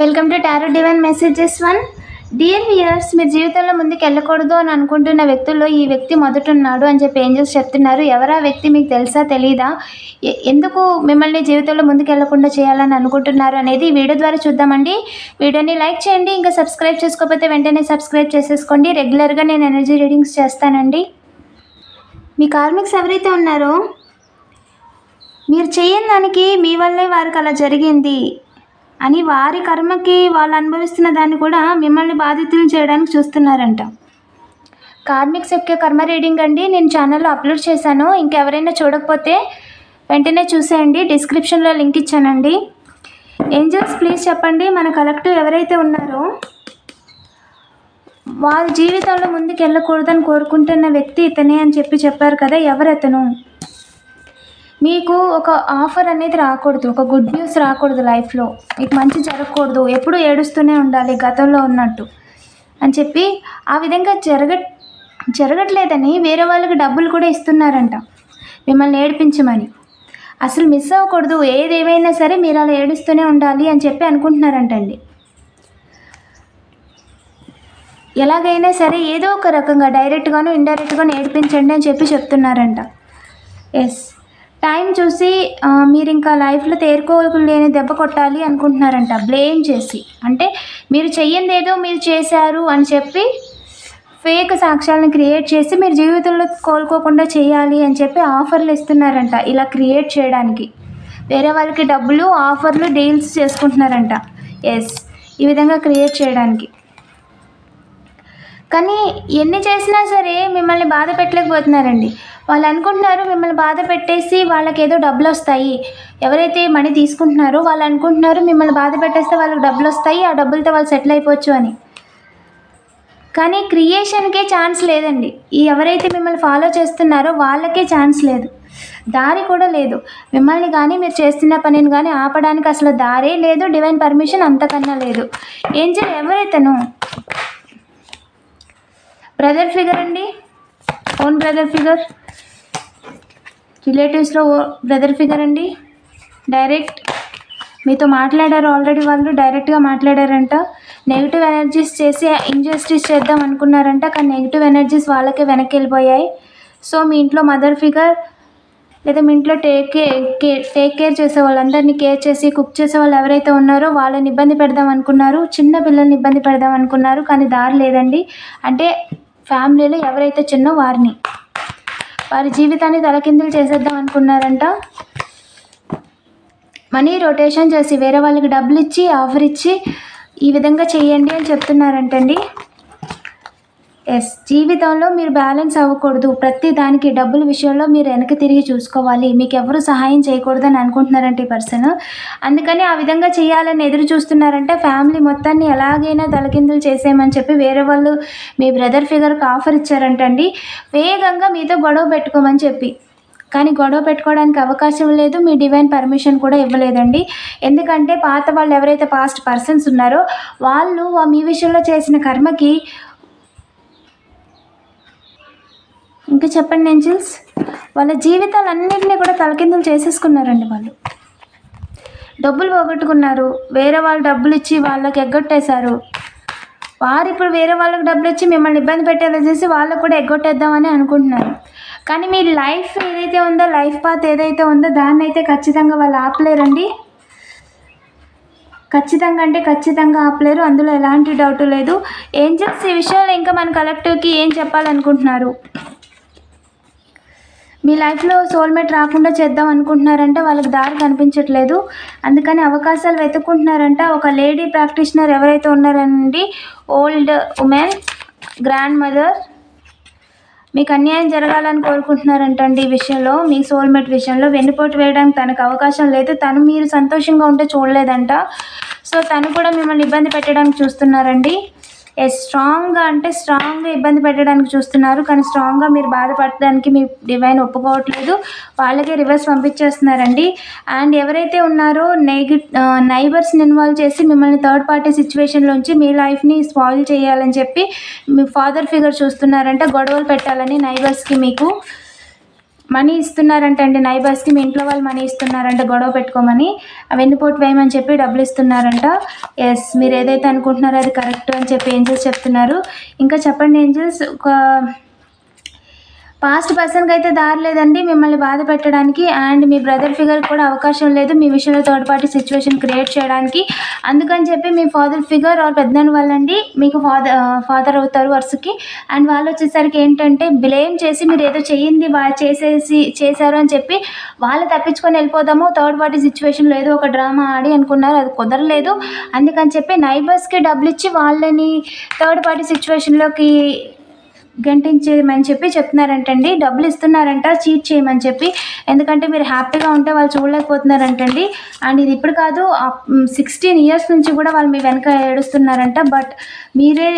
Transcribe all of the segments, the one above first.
Welcome to tarot divine messages one dear viewers మీరు జీవితంలో ముందుకు వెళ్ళకూడదు అని అనుకుంటున్న వ్యక్తుల్లో ఈ వ్యక్తి మొదటున్నాడు అని చెప్పి ఏంజల్స్ చెప్తున్నారు. ఎవరా వ్యక్తి మీకు తెలుసా తెలీదా? ఎందుకు మిమ్మల్ని జీవితంలో ముందుకు వెళ్ళకుండా చేయాలని అనుకుంటున్నారు అనేది వీడియో ద్వారా చూద్దామండి. వీడియోని లైక్ చేయండి ఇంకా సబ్స్క్రైబ్ చేసుకోకపోతే వెంటనే సబ్స్క్రైబ్ చేసేసుకోండి. రెగ్యులర్గా నేను ఎనర్జీ రీడింగ్స్ చేస్తానండి. మీ కార్మిక్స్ ఎవరైతే ఉన్నారో మీరు చేయని దానికి మీ వల్లే వారికి అలా జరిగింది. అని వారి కర్మకి వాళ్ళు అనుభవిస్తున్న దాన్ని కూడా మిమ్మల్ని బాధితులను చేయడానికి చూస్తున్నారంట. కార్మిక్స్ యొక్క కర్మ రీడింగ్ అండి. నేను ఛానల్లో అప్లోడ్ చేశాను. ఇంకెవరైనా చూడకపోతే వెంటనే చూసేయండి. డిస్క్రిప్షన్లో లింక్ ఇచ్చానండి. ఏంజల్స్ ప్లీజ్ చెప్పండి. మన కలెక్టివ్ ఎవరైతే ఉన్నారో వాళ్ళ జీవితంలో ముందుకు వెళ్ళకూడదని కోరుకుంటున్న వ్యక్తి ఇతనే అని చెప్పి చెప్పారు కదా ఎవరతను? మీకు ఒక ఆఫర్ అనేది రాకూడదు ఒక గుడ్ న్యూస్ రాకూడదు లైఫ్లో. మీకు మంచి జరగకూడదు ఎప్పుడు ఏడుస్తూనే ఉండాలి గతంలో ఉన్నట్టు. అని చెప్పి ఆ విధంగా జరగ జరగట్లేదని వేరే వాళ్ళకి డబ్బులు కూడా ఇస్తున్నారంట మిమ్మల్ని ఏడిపించమని. అసలు మిస్ అవ్వకూడదు ఏదేమైనా సరే మీరు అలా ఏడుస్తూనే ఉండాలి అని చెప్పి అనుకుంటున్నారంటండి. ఎలాగైనా సరే ఏదో ఒక రకంగా డైరెక్ట్గాను ఇండైరెక్ట్గాను ఏడిపించండి అని చెప్పి చెప్తున్నారంట. ఎస్. టైం చూసి మీరు ఇంకా లైఫ్లో తేరుకోలేని దెబ్బ కొట్టాలి అనుకుంటున్నారంట. బ్లేమ్ చేసి. అంటే మీరు చెయ్యంది ఏదో మీరు చేశారు అని చెప్పి ఫేక్ సాక్ష్యాలను క్రియేట్ చేసి మీరు జీవితంలో కోలుకోకుండా చేయాలి అని చెప్పి ఆఫర్లు ఇస్తున్నారంట. ఇలా క్రియేట్ చేయడానికి. వేరే వాళ్ళకి డబ్బులు ఆఫర్లు డీల్స్ చేసుకుంటున్నారంట. ఎస్ ఈ విధంగా క్రియేట్ చేయడానికి. కానీ ఎన్ని చేసినా సరే మిమ్మల్ని బాధ పెట్టలేకపోతున్నారండి. వాళ్ళు అనుకుంటున్నారు మిమ్మల్ని బాధ పెట్టేసి వాళ్ళకి ఏదో డబ్బులు వస్తాయి. ఎవరైతే మనీ తీసుకుంటున్నారో వాళ్ళు అనుకుంటున్నారు మిమ్మల్ని బాధ పెట్టేస్తే వాళ్ళకి డబ్బులు వస్తాయి ఆ డబ్బులతో వాళ్ళు సెటిల్ అయిపోవచ్చు అని. కానీ క్రియేషన్కే ఛాన్స్ లేదండి. ఈ ఎవరైతే మిమ్మల్ని ఫాలో చేస్తున్నారో వాళ్ళకే ఛాన్స్ లేదు. దారి కూడా లేదు. మిమ్మల్ని కానీ మీరు చేస్తున్న పనిని కానీ ఆపడానికి అసలు దారే లేదు. డివైన్ పర్మిషన్ అంతకన్నా లేదు. ఏంజల్ ఎవరైతను? బ్రదర్ ఫిగర్ అండి? Own brother figure. రిలేటివ్స్లో బ్రదర్ ఫిగర్ అండి. డైరెక్ట్ మీతో మాట్లాడారు ఆల్రెడీ వాళ్ళు డైరెక్ట్గా మాట్లాడారంట. నెగిటివ్ ఎనర్జీస్ చేసి ఇంజస్టిస్ చేద్దాం అనుకున్నారంట కానీ నెగిటివ్ ఎనర్జీస్ వాళ్ళకే వెనక్కి వెళ్ళిపోయాయి సో మీ ఇంట్లో మదర్ ఫిగర్ లేదా మీ ఇంట్లో టేక్ కేర్ టేక్ కేర్ చేసే వాళ్ళందరినీ కేర్ చేసి కుక్ చేసే వాళ్ళు ఎవరైతే ఉన్నారో వాళ్ళని ఇబ్బంది పెడదాం అనుకున్నారు చిన్న పిల్లల్ని ఇబ్బంది పెడదాం అనుకున్నారు కానీ దారి లేదండి. అంటే ఫ్యామిలీలో ఎవరైతే చిన్నో వారిని. వారి జీవితాన్ని తలకిందులు చేసేద్దాం అనుకున్నారంట. మనీ రొటేషన్ చేసి వేరే వాళ్ళకి డబ్బులు ఇచ్చి ఆఫర్ ఇచ్చి ఈ విధంగా చేయండి అని చెప్తున్నారంటండి. ఎస్ జీవితంలో మీరు బ్యాలెన్స్ అవ్వకూడదు. ప్రతి దానికి డబ్బుల విషయంలో మీరు వెనక్కి తిరిగి చూసుకోవాలి. మీకు ఎవరు సహాయం చేయకూడదని అనుకుంటున్నారంటే ఈ పర్సన్. అందుకని ఆ విధంగా చేయాలని ఎదురు చూస్తున్నారంటే ఫ్యామిలీ మొత్తాన్ని ఎలాగైనా తలకిందులు చేసేయమని చెప్పి వేరే వాళ్ళు మీ బ్రదర్ ఫిగర్కి ఆఫర్ ఇచ్చారంటండి. వేగంగా మీతో గొడవ పెట్టుకోమని చెప్పి. కానీ గొడవ పెట్టుకోవడానికి అవకాశం లేదు. మీ డివైన్ పర్మిషన్ కూడా ఇవ్వలేదండి. ఎందుకంటే పాత వాళ్ళు ఎవరైతే పాస్ట్ పర్సన్స్ ఉన్నారో వాళ్ళు మీ విషయంలో చేసిన కర్మకి ఇంకా చెప్పండి ఏంజల్స్? వాళ్ళ జీవితాలన్నింటినీ కూడా తలకిందులు చేసేసుకున్నారండి వాళ్ళు. డబ్బులు పోగొట్టుకున్నారు. వేరే వాళ్ళు డబ్బులు ఇచ్చి వాళ్ళకి ఎగ్గొట్టేశారు. వారు ఇప్పుడు వేరే వాళ్ళకి డబ్బులు ఇచ్చి మిమ్మల్ని ఇబ్బంది పెట్టేలా చేసి వాళ్ళకు కూడా ఎగ్గొట్టేద్దామని అనుకుంటున్నారు. కానీ మీ లైఫ్ ఏదైతే ఉందో లైఫ్ పాత్ ఏదైతే ఉందో దాన్ని అయితే ఖచ్చితంగా వాళ్ళు ఆపలేరండి. ఖచ్చితంగా అంటే ఖచ్చితంగా ఆపలేరు. అందులో ఎలాంటి డౌట్ లేదు. ఏంజల్స్ ఈ విషయాలు ఇంకా మన కలెక్టివ్కి ఏం చెప్పాలనుకుంటున్నారు? మీ లైఫ్లో సోల్మేట్ రాకుండా చేద్దాం అనుకుంటున్నారంటే వాళ్ళకి దారి కనిపించట్లేదు. అందుకని అవకాశాలు వెతుక్కుంటున్నారంట. ఒక లేడీ ప్రాక్టీషనర్ ఎవరైతే ఉన్నారండి? ఓల్డ్ ఉమెన్ గ్రాండ్ మదర్ మీకు అన్యాయం జరగాలని కోరుకుంటున్నారంటండి ఈ విషయంలో మీ సోల్మేట్ విషయంలో. వెన్నుపోటు వేయడానికి తనకు అవకాశం లేదు. తను మీరు సంతోషంగా ఉంటే చూడలేదంట. సో తను కూడా మిమ్మల్ని ఇబ్బంది పెట్టడానికి చూస్తున్నారండి. స్ట్రాంగ్గా అంటే స్ట్రాంగ్గా ఇబ్బంది పెట్టడానికి చూస్తున్నారు. కానీ స్ట్రాంగ్గా మీరు బాధపడడానికి మీ డివైన్ ఒప్పుకోవట్లేదు. వాళ్ళకే రివర్స్ పంపించేస్తున్నారండి. అండ్ ఎవరైతే ఉన్నారో నెగి నైబర్స్ని ఇన్వాల్వ్ చేసి మిమ్మల్ని థర్డ్ పార్టీ సిచ్యువేషన్లోంచి మీ లైఫ్ని స్పాయిల్ చేయాలని చెప్పి మీ ఫాదర్ ఫిగర్ చూస్తున్నారంటే. గొడవలు పెట్టాలని నైబర్స్కి మీకు మనీ ఇస్తున్నారంట అండి. నైబర్స్కి మీ ఇంట్లో వాళ్ళు మనీ ఇస్తున్నారంట. గొడవ పెట్టుకోమని. వెన్నుపోటు వేయమని చెప్పి డబ్బులు ఇస్తున్నారంట. ఎస్ మీరు ఏదైతే అనుకుంటున్నారో అది కరెక్ట్ అని చెప్పి ఏంజల్స్ చెప్తున్నారు. ఇంకా చెప్పండి ఏంజల్స్ ఒక పాస్ట్ పర్సన్కి అయితే దారి లేదండి. మిమ్మల్ని బాధ పెట్టడానికి అండ్ మీ బ్రదర్ ఫిగర్ కూడా అవకాశం లేదు. మీ విషయంలో థర్డ్ పార్టీ సిచ్యువేషన్ క్రియేట్ చేయడానికి. అందుకని చెప్పి మీ ఫాదర్ ఫిగర్ ఆర్ పెద్దని వాళ్ళండి మీకు ఫాదర్ ఫాదర్ అవుతారు వరుసకి. అండ్ వాళ్ళు వచ్చేసరికి ఏంటంటే బ్లేమ్ చేసి మీరు ఏదో చెయ్యింది చేసేసి చేశారు అని చెప్పి వాళ్ళు తప్పించుకొని వెళ్ళిపోదాము. థర్డ్ పార్టీ సిచ్యువేషన్లో ఏదో ఒక డ్రామా ఆడి అనుకున్నారు. అది కుదరలేదు. అందుకని చెప్పి నైబర్స్కి డబ్బులు ఇచ్చి వాళ్ళని థర్డ్ పార్టీ సిచ్యువేషన్లోకి గంటించేయమని చెప్పి చెప్తున్నారంటండి. డబ్బులు ఇస్తున్నారంట చీట్ చేయమని చెప్పి. ఎందుకంటే మీరు హ్యాపీగా ఉంటే వాళ్ళు చూడలేకపోతున్నారంటండి. అండ్ ఇది ఇప్పుడు కాదు సిక్స్టీన్ ఇయర్స్ నుంచి కూడా వాళ్ళు మీ వెనక ఏడుస్తున్నారంట. బట్ మీరే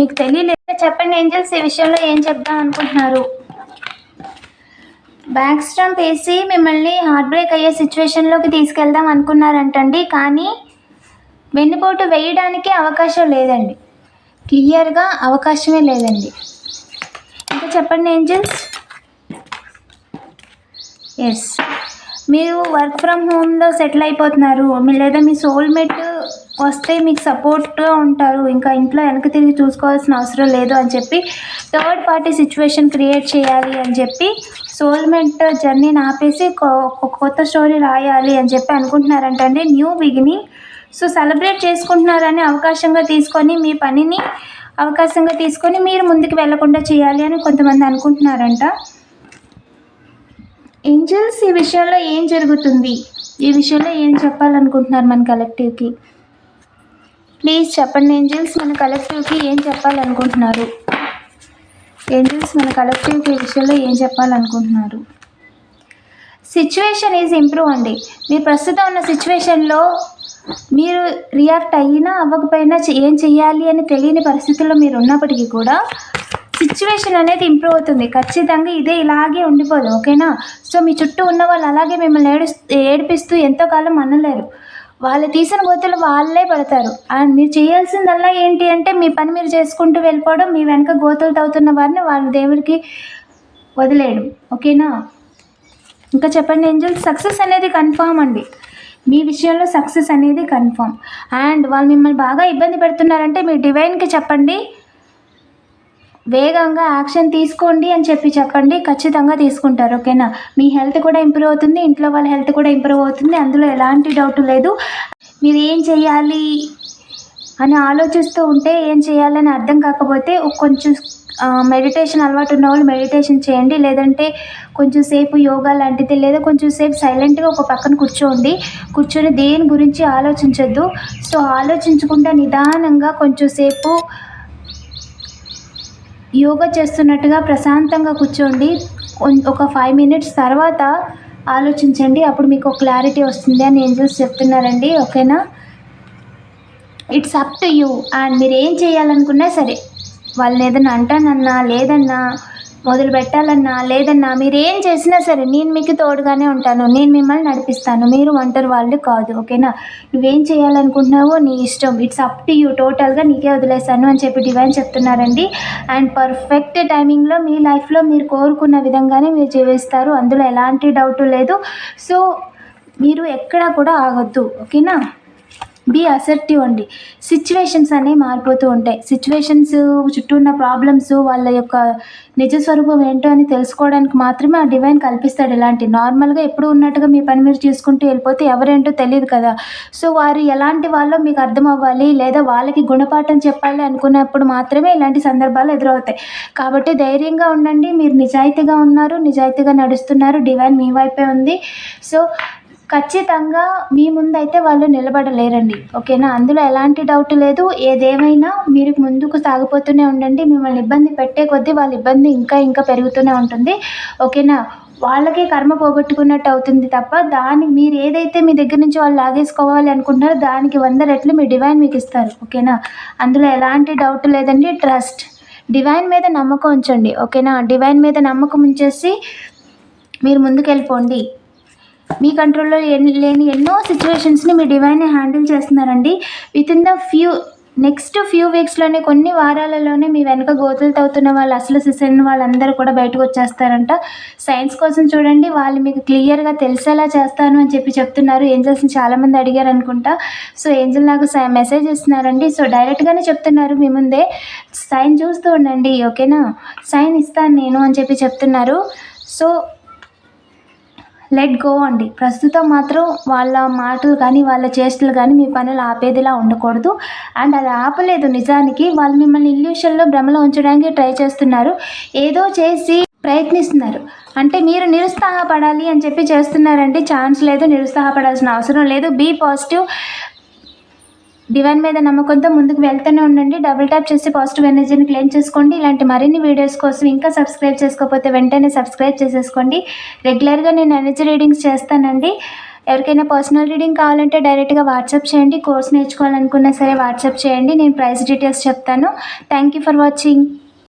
మీకు తెలియలేదు. చెప్పండి ఏంజల్స్ ఈ విషయంలో ఏం చెప్దాం అనుకుంటున్నారు? బ్యాక్ స్టంప్ వేసి మిమ్మల్ని హార్ట్ బ్రేక్ అయ్యే సిచ్యువేషన్లోకి తీసుకెళ్దాం అనుకున్నారంటండి. కానీ వెన్నుపోటు వేయడానికి అవకాశం లేదండి. క్లియర్గా అవకాశమే లేదండి. చెప్పండి ఏంజల్స్ ఎస్ మీరు వర్క్ ఫ్రమ్ హోమ్లో సెటిల్ అయిపోతున్నారు. మీ లేదా మీ సోల్మేట్ వస్తే మీకు సపోర్ట్గా ఉంటారు. ఇంకా ఇంట్లో వెనక తిరిగి చూసుకోవాల్సిన అవసరం లేదు అని చెప్పి థర్డ్ పార్టీ సిచ్యువేషన్ క్రియేట్ చేయాలి అని చెప్పి సోల్మేట్ జర్నీని ఆపేసి కొ- కొత్త స్టోరీ రాయాలి అని చెప్పి అనుకుంటున్నారంటండి న్యూ బిగినింగ్ సో సెలబ్రేట్ చేసుకుంటున్నారని అవకాశంగా తీసుకొని మీ పనిని అవకాశంగా తీసుకొని మీరు ముందుకు వెళ్ళకుండా చేయాలి అని కొంతమంది అనుకుంటున్నారంట. ఏంజల్స్ ఈ విషయంలో ఏం జరుగుతుంది? ఈ విషయంలో ఏం చెప్పాలనుకుంటున్నారు మన కలెక్టివ్కి? ప్లీజ్ చెప్పండి ఏంజల్స్ మన కలెక్టివ్కి ఏం చెప్పాలనుకుంటున్నారు? ఏంజల్స్ మన కలెక్టివ్కి ఈ విషయంలో ఏం చెప్పాలనుకుంటున్నారు? సిచ్యువేషన్ ఈజ్ ఇంప్రూవ్ అండి. మీరు ప్రస్తుతం ఉన్న సిచ్యువేషన్లో మీరు రియాక్ట్ అయినా అవ్వకపోయినా ఏం చేయాలి అని తెలియని పరిస్థితుల్లో మీరు ఉన్నప్పటికీ కూడా సిచ్యువేషన్ అనేది ఇంప్రూవ్ అవుతుంది. ఖచ్చితంగా ఇదే ఇలాగే ఉండిపోదు ఓకేనా? సో మీ చుట్టూ ఉన్న వాళ్ళు అలాగే మిమ్మల్ని ఏడు ఏడిపిస్తూ ఎంతో కాలం అనలేరు వాళ్ళు తీసిన గోతులు వాళ్ళే పడతారు. అండ్ మీరు చేయాల్సిందల్లా ఏంటి అంటే మీ పని మీరు చేసుకుంటూ వెళ్ళిపోవడం మీ వెనక గోతులు తవ్వుతున్న వారిని వాళ్ళ దేవుడికి వదిలేయడం ఓకేనా? ఇంకా చెప్పండి ఏంజల్ సక్సెస్ అనేది కన్ఫామ్ అండి. మీ విషయంలో సక్సెస్ అనేది కన్ఫర్మ్ అండ్ వాళ్ళు మిమ్మల్ని బాగా ఇబ్బంది పెడుతున్నారంటే మీ డివైన్కి చెప్పండి. వేగంగా యాక్షన్ తీసుకోండి అని చెప్పి చెప్పండి. ఖచ్చితంగా తీసుకుంటారు ఓకేనా మీ హెల్త్ కూడా ఇంప్రూవ్ అవుతుంది ఇంట్లో వాళ్ళ హెల్త్ కూడా ఇంప్రూవ్ అవుతుంది అందులో ఎలాంటి డౌట్ లేదు. మీరు ఏం చేయాలి? అని ఆలోచిస్తూ ఉంటే ఏం చేయాలని అర్థం కాకపోతే కొంచెం మెడిటేషన్ అలవాటు ఉన్న వాళ్ళు మెడిటేషన్ చేయండి. లేదంటే కొంచెం సేపు యోగా లాంటిది లేదా కొంచెం సేపు సైలెంట్గా ఒక పక్కన కూర్చోండి. కూర్చొని దేని గురించి ఆలోచించొద్దు. సో ఆలోచించకుండా నిదానంగా కొంచెం సేపు యోగా చేస్తున్నట్టుగా ప్రశాంతంగా కూర్చోండి. ఒక ఫైవ్ మినిట్స్ తర్వాత ఆలోచించండి. అప్పుడు మీకు ఒక క్లారిటీ వస్తుంది అని ఏంజల్స్ చెప్తున్నారండి. ఓకేనా? It's up to you. And మీరు ఏం చేయాలనుకున్నా సరే వాళ్ళని ఏదైనా అంటానన్నా లేదన్నా మొదలు పెట్టాలన్నా లేదన్నా మీరు ఏం చేసినా సరే నేను మీకు తోడుగానే ఉంటాను. నేను మిమ్మల్ని నడిపిస్తాను. మీరు ఒంటరి వాళ్ళు కాదు ఓకేనా? నువ్వేం చేయాలనుకుంటున్నావో నీ ఇష్టం. It's up to you. టోటల్గా నీకే వదిలేస్తాను అని చెప్పి డివైన్ చెప్తున్నారండి. అండ్ పర్ఫెక్ట్ టైమింగ్లో మీ లైఫ్లో మీరు కోరుకున్న విధంగానే మీరు జీవిస్తారు. అందులో ఎలాంటి డౌట్ లేదు. సో మీరు ఎక్కడా కూడా ఆగొద్దు ఓకేనా? బీ అసర్టివ్ అండి. సిచ్యువేషన్స్ అనేవి మారిపోతూ ఉంటాయి. సిచ్యువేషన్స్ చుట్టూ ఉన్న ప్రాబ్లమ్స్ వాళ్ళ యొక్క నిజ స్వరూపం ఏంటో అని తెలుసుకోవడానికి మాత్రమే ఆ డివైన్ కల్పిస్తాడు ఇలాంటి. నార్మల్గా ఎప్పుడు ఉన్నట్టుగా మీ పని మీరు చేసుకుంటూ వెళ్ళిపోతే ఎవరేంటో తెలియదు కదా. సో వారు ఎలాంటి వాళ్ళో మీకు అర్థం అవ్వాలి లేదా వాళ్ళకి గుణపాఠం చెప్పాలి అనుకున్నప్పుడు మాత్రమే ఇలాంటి సందర్భాలు ఎదురవుతాయి. కాబట్టి ధైర్యంగా ఉండండి. మీరు నిజాయితీగా ఉన్నారు నిజాయితీగా నడుస్తున్నారు. డివైన్ మీ వైపే ఉంది. సో ఖచ్చితంగా మీ ముందైతే వాళ్ళు నిలబడలేరండి ఓకేనా? అందులో ఎలాంటి డౌట్ లేదు. ఏదేమైనా మీరు ముందుకు సాగిపోతూనే ఉండండి. మిమ్మల్ని ఇబ్బంది పెట్టే కొద్దీ వాళ్ళ ఇబ్బంది ఇంకా ఇంకా పెరుగుతూనే ఉంటుంది ఓకేనా? వాళ్ళకే కర్మ పోగొట్టుకున్నట్టు అవుతుంది తప్ప దానికి మీరు ఏదైతే మీ దగ్గర నుంచి వాళ్ళు లాగేసుకోవాలి అనుకుంటున్నారో దానికి వంద రెట్లు మీ డివైన్ మీకు ఇస్తారు ఓకేనా? అందులో ఎలాంటి డౌట్ లేదండి. ట్రస్ట్ డివైన్ మీద నమ్మకం ఉంచండి ఓకేనా? డివైన్ మీద నమ్మకం ఉంచేసి మీరు ముందుకు వెళ్ళిపోండి మీ కంట్రోల్లో లేని ఎన్నో సిచ్యువేషన్స్ని మీ డివైన్ హ్యాండిల్ చేస్తున్నారండి. Within the few next few వీక్స్లోనే కొన్ని వారాలలోనే మీ వెనక గోతులు తవ్వుతున్న వాళ్ళు అసలు సిసైన వాళ్ళందరూ కూడా బయటకు వచ్చేస్తారంట. సైన్స్ కోసం చూడండి వాళ్ళు మీకు క్లియర్గా తెలిసేలా చేస్తాను అని చెప్పి చెప్తున్నారు. ఏంజల్స్ని చాలామంది అడిగారు అనుకుంటా. సో ఏంజల్ నాకు సై మెసేజ్ ఇస్తున్నారండి. సో డైరెక్ట్గానే చెప్తున్నారు మీ ముందే. సైన్ చూస్తూ ఉండండి ఓకేనా సైన్ ఇస్తాను నేను అని చెప్పి చెప్తున్నారు. సో లెట్ గో అండి. ప్రస్తుతం మాత్రం వాళ్ళ మాటలు కానీ వాళ్ళ చేష్టలు కానీ మీ పనులు ఆపేదిలా ఉండకూడదు. అండ్ అది ఆపలేదు నిజానికి. వాళ్ళు మిమ్మల్ని ఇల్యూషన్లో భ్రమలో ఉంచడానికి ట్రై చేస్తున్నారు. ఏదో చేసి ప్రయత్నిస్తున్నారు. అంటే మీరు నిరుత్సాహపడాలి అని చెప్పి చేస్తున్నారంటే ఛాన్స్ లేదు నిరుత్సాహపడాల్సిన అవసరం లేదు. Be positive. డివైన్ మీద నమ్మకంతో ముందుకు వెళ్తూనే ఉండండి. డబుల్ ట్యాప్ చేసి పాజిటివ్ ఎనర్జీని క్లెయిమ్ చేసుకోండి. ఇలాంటి మరిన్ని వీడియోస్ కోసం ఇంకా సబ్స్క్రైబ్ చేసుకోకపోతే వెంటనే సబ్స్క్రైబ్ చేసేసుకోండి. రెగ్యులర్గా నేను ఎనర్జీ రీడింగ్స్ చేస్తానండి. ఎవరికైనా పర్సనల్ రీడింగ్ కావాలంటే డైరెక్ట్గా వాట్సాప్ చేయండి. కోర్స్ నేర్చుకోవాలనుకున్నా సరే వాట్సాప్ చేయండి. నేను ప్రైస్ డీటెయిల్స్ చెప్తాను. Thank you for watching